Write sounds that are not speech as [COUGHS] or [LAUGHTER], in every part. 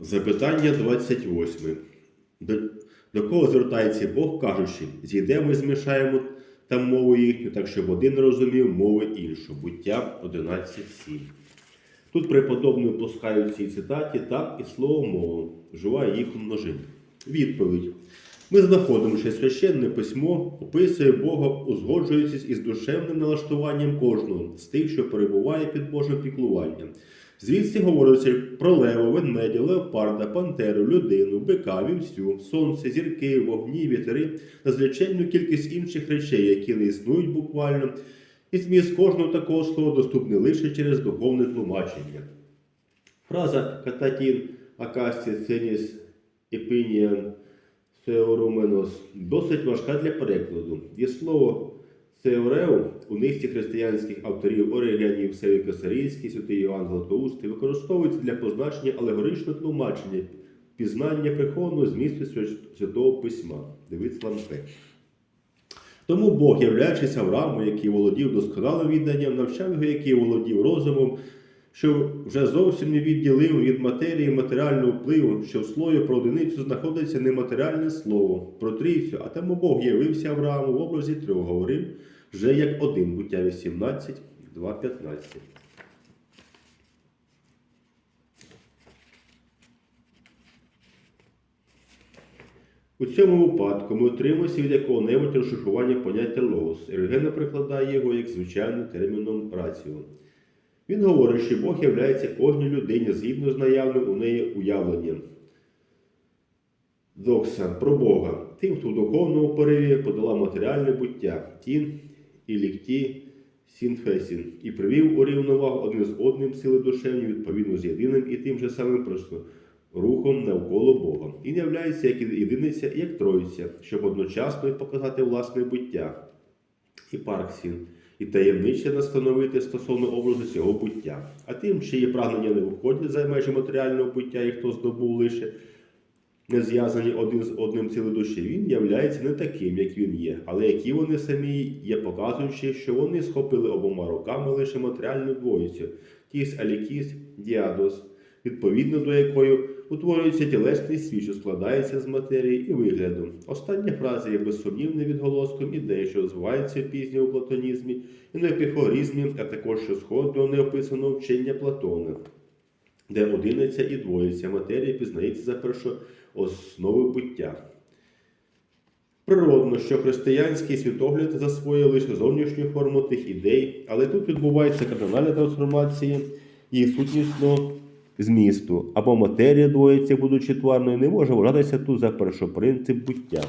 Запитання 28. До, до кого звертається Бог, кажучи, зійдемо і змішаємо там мову їхню, так щоб один розумів мови іншу. Буття 11.7. Тут преподобний пускає в цій цитаті так і слово мову, вживає їх у множині. Відповідь. Ми знаходимо, що священне письмо описує Бога, узгоджуючись із душевним налаштуванням кожного з тих, що перебуває під Божим піклуванням. Звідси говориться про лева, ведмедя, леопарда, пантеру, людину, бика, вівцю, сонце, зірки, вогні, вітери та зліченну кількість інших речей, які не існують буквально, і зміст кожного такого слова доступний лише через духовне тлумачення. Фраза кататін акасті ценіс епініан Теоруменос досить важка для перекладу. Є слово Теореу у низці християнських авторів Оригенів, Севікосарійський, Святий Іоанн Златоустий використовується для позначення алегоричного тлумачення, пізнання прихованого змісту Святого Письма. Дивіться лампе. Тому Бог, являючись Аврааму, який володів досконалим відданням, навчав його, який володів розумом, що вже зовсім не відділив від матерії матеріального впливу, що в слові про одиницю знаходиться нематеріальне слово, про трійцю, а тому Бог явився Аврааму в образі трьох, говорив вже як один, буття 18, 2, 15. У цьому випадку ми отримуємося від якого-небудь розшифрування поняття логос. Ергена прикладає його як звичайним терміном раціо. Він говорить, що Бог являється кожній людині згідно з наявним у неї уявленням. Докса про Бога, тим, хто в духовному пориві подала матеріальне буття, тін і лікті сінфесін, і привів у рівновагу один з одним сили душевні відповідно з єдиним і тим же самим просто рухом навколо Бога. Не являється як єдиниця, і як троїця, щоб одночасно показати власне буття. І парксін, і таємниче настановити стосовно образу цього буття. А тим, чиї прагнення не виходять за межі матеріального буття, і хто здобув лише не зв'язані один з одним ціле душі, він являється не таким, як він є, але які вони самі є, показуючи, що вони схопили обома руками лише матеріальну двоїцю, тіс алікіс діадос, відповідно до якої утворюється тілесний світ, що складається з матерії і вигляду. Остання фраза є безсумнівним відголоском ідеї, що розвивається пізніше у платонізмі і неопіфоризмі, а також що сходить до неописаного вчення Платона, де одиниця і двоїця матерія пізнається за першооснови буття. Природно, що християнський світогляд засвоює лише зовнішню форму тих ідей, але тут відбувається кардинальна трансформація їх сутнісного змісту, або матерія двоїці, будучи тварною, не може вважатися тут за першопринцип буття.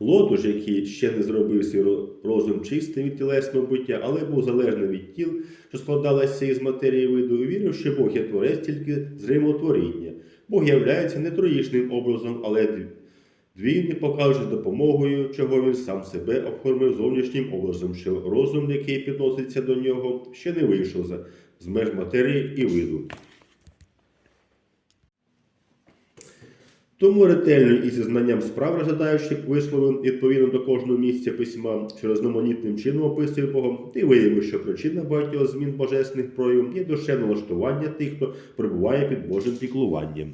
Лотуш, який ще не зробив свій розум чистим від тілесного буття, але був залежний від тіл, що складалися із матерії виду, вірив, що Бог є творець тільки зримого творіння. Бог являється не троїчним образом, але дві- двійним, показуючи допомогою, чого він сам себе оформив зовнішнім образом, що розум, який підноситься до нього, ще не вийшов за з меж матерії і виду. Тому ретельно і зі знанням справ розглядаючи вислови відповідно до кожного місця письма, що різноманітним чином описує Богом, ти виявив, що причина багатьох змін божественних проявів є душевне влаштування тих, хто перебуває під Божим піклуванням.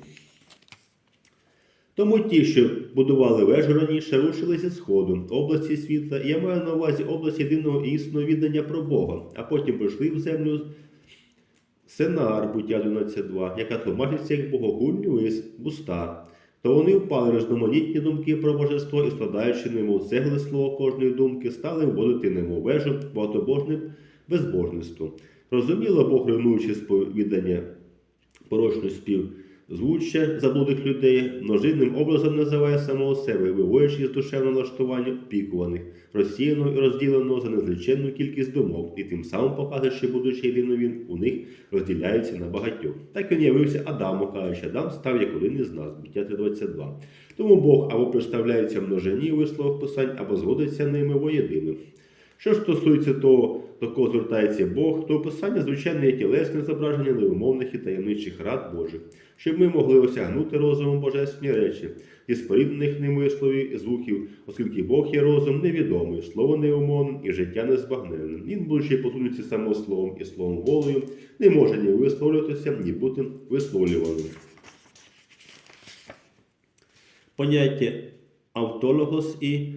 Тому ті, що будували вежу раніше, рушили зі сходу, області світла, я маю на увазі область єдиного і істинного віддання про Бога, а потім прийшли в землю Сенаар, буття 11.2, яка тлумачиться як богогульний лис, буста. То вони впали різноманітні думки про божество і, складаючи немов цегли слово кожної думки, стали вводити немов вежу багатобожним безбожництвом. Розуміло, Бог руйнуючи сповідання порочний спів звуччя заблудих людей, множинним образом називає самого себе, виводячи з душевного налаштування опікуваних, розсіяного і розділеного за незліченну кількість думок, і тим самим показує, що, будучи він, у них розділяється на багатьох. Так він явився Адаму, кажучи, Адам став як один із нас, буття 3.22. Тому Бог або представляється множині висловах писань, або зводиться ними воєдино. Що стосується того, до кого звертається Бог, то описання, звичайно, є тілесне зображення невимовних і таємничих рад Божих, щоб ми могли осягнути розумом божественні речі і споріднених ними висловів і звуків, оскільки Бог є розум невідомий, слово неумовним і життя незбагненним. Він, будучи потужності самого словом і словом волею, не може ні висловлюватися, ні бути висловлюваним. Поняття автологос і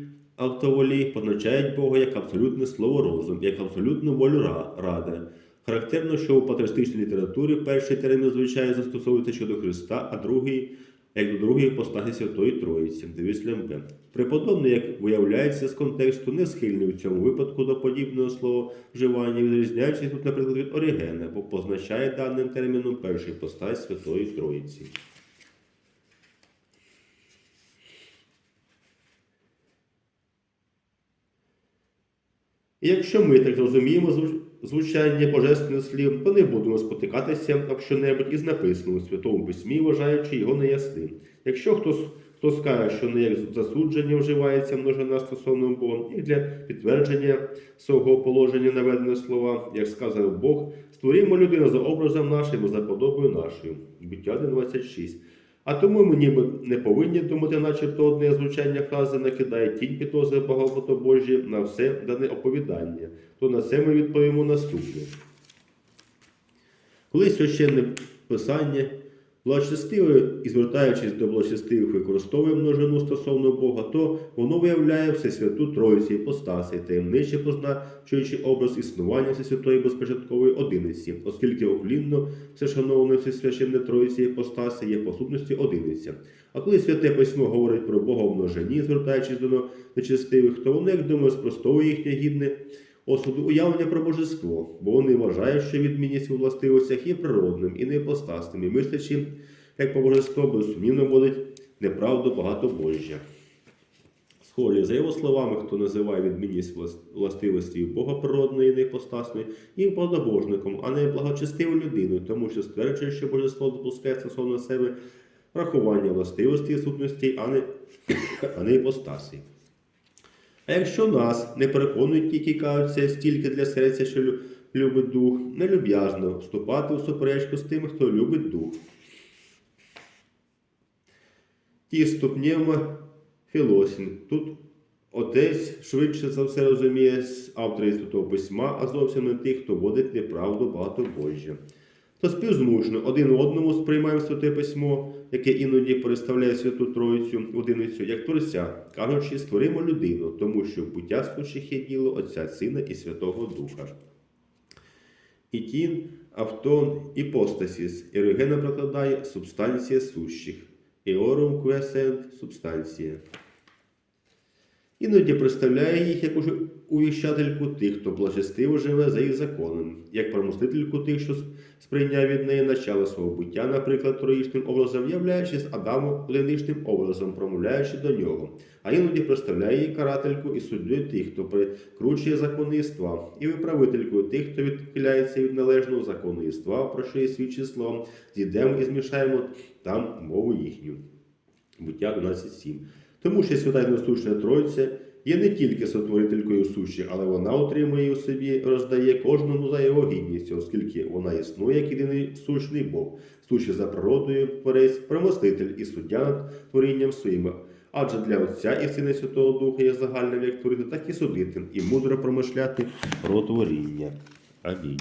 автоволі позначають Бога як абсолютне слово розум, як абсолютну волю ра- ради. Характерно, що у патристичній літературі перший термін звичайно застосовується щодо Христа, а другий як до другої постаті Святої Троїці, дивись Лембе. Преподобний, як виявляється з контексту, не схильний у цьому випадку до подібного слова вживання, відрізняючись тут, наприклад, від Орігена, бо позначає даним терміном перший постать Святої Троїці. І якщо ми так зрозуміємо звуч- звучання божественних слів, то не будемо спотикатися об що-небудь із написаного у Святому Письмі, вважаючи його неясним. Якщо хтось, хто скаже, що не як засудження вживається множина стосовно Бога, і для підтвердження свого положення наведені слова, як сказав Бог, створімо людину за образом нашим за подобою нашою. Буття 1.26. А тому ми ніби не повинні думати, начебто одне звучання фрази накидає тінь підозри Божі на все дане оповідання. То на це ми відповімо наступне. Коли священне писання благочестиве і звертаючись до благочестивих використовує множину стосовно Бога, то воно виявляє Всесвяту Тройці, іпостаси, таємниче позначуючи образ існування Всесвятої безпочаткової одиниці, оскільки оклінно всешановне Всесвященне Тройці іпостаси є по сутності одиниця. А коли святе письмо говорить про Бога в множині, звертаючись до нечестивих, то воно, як думаю, спростовує їхнє гідне осуду уявлення про божество, бо вони вважають, що відмінність у властивостях є природним і неіпостасним, і мислячи, як по божество, безсумнівно водить неправду багатобожжя. Схолі, за його словами, хто називає відмінність влас- властивості Бога природної і неіпостасної, є багатобожником, а не благочестивою людиною, тому що стверджує, що божество допускає стосовно себе рахування властивості і сутності, а не, [COUGHS] а не іпостасі. А якщо нас не переконують які каються стільки для серця, що лю- любить дух, нелюб'язно вступати у суперечку з тими, хто любить дух. Ті ступнєвма Філосін. Тут отець швидше за все розуміє з автора Святого Письма, а зовсім не тих, хто водить неправду багатобожжя. То співзмушно один одному сприймаємо Святе Письмо, яке іноді переставляє Святу Троїцю одиницю, як Творця, кажучи, створимо людину, тому що буття сущих є діло Отця Сина і Святого Духа. Ітін, автон, іпостасіс. Ірогена прокладає субстанція сущих. Еорум квесент субстанція. Іноді представляє їх як уже увіщательку тих, хто благочестиво живе за їх законом, як промостительку тих, що сприйняв від неї начало свого буття, наприклад, троїчним образом, являючись Адамом одиничним образом, промовляючи до нього, а іноді представляє її карательку і суддю тих, хто прикручує законництва, і виправительку тих, хто відхиляється від належного законництва, про що є свідчить словом, зійдемо і змішаємо там мову їхню. Буття 12.7. Тому що свята насущна Тройця є не тільки сотворителькою сущих, але вона отримує у собі, роздає кожному за його гідністю, оскільки вона існує як єдиний сущний Бог, сущий за природою творець, промоститель і суддя над творінням своїм. Адже для Отця і Сина Святого Духа є загальним як творити, так і судити, і мудро промишляти про творіння. Амінь.